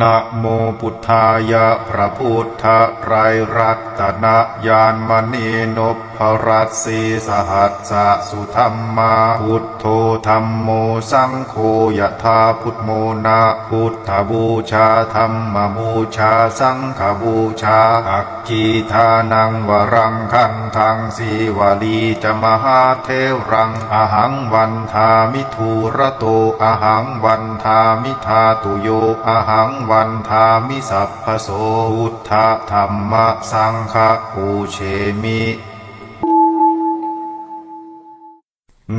นะโมพุทธายะพระพุทธไตรรัตนญาณมณีนพรัตสีสหัสสะสุธรรมาพุทโธธรรมโมสังโฆยะธาพุทโมนะพุทธบูชาธรรมบูชาสังฆบูชาอักขีทานังวรังคันทังสีวลีจะมหาเทวรังอหังวันทามิทูระโตอหังวันทามิทาตุโยอหังงวันทามิสัพพโสพุทธธรรมสังฆปูเชมิ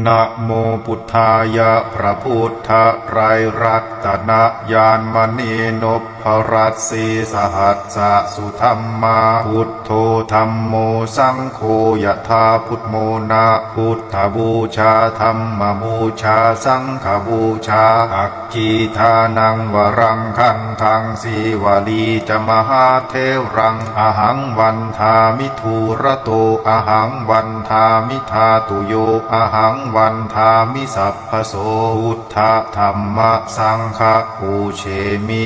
นะโมพุทธายะพระพุทธไรรัตนญาณมณีนพรัตสีสหัสสะสุธรรมาพุทโธธรรมโมสังโฆยะธาพุทโมนะพุทธบูชาธรรมบูชาสังฆบูชาอักขีทานังวรังคันทังสีวลีจะมหาเทวรังอหังวันทามิทูระโตอหังวันทามิทาตุโยอหังวันทามิสัพพโสอุทธธรรมสังฆปูเชมิ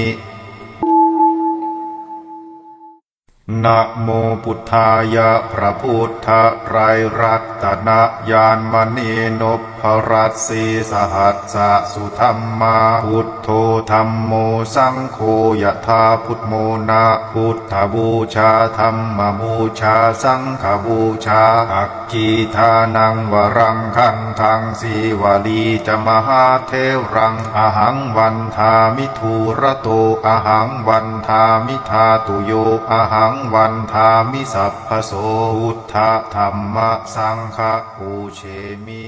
นะโมพุทธายะพระพุทธไตรรัตนญาณมณีนพรัตสีสหัสสะสุธรรมาพุทโธธรรมโมสังโฆยะธาพุทโมนะพุทธบูชาธรรมบูชาสังฆบูชาอักขีทานังวรังคันทังสีวลีจะมหาเทวรังอหังวันทามิทูระโตอหังวันทามิทาตุโยอหังวันทามิสัพพโสอุทธธรรมสังฆปูเชมิ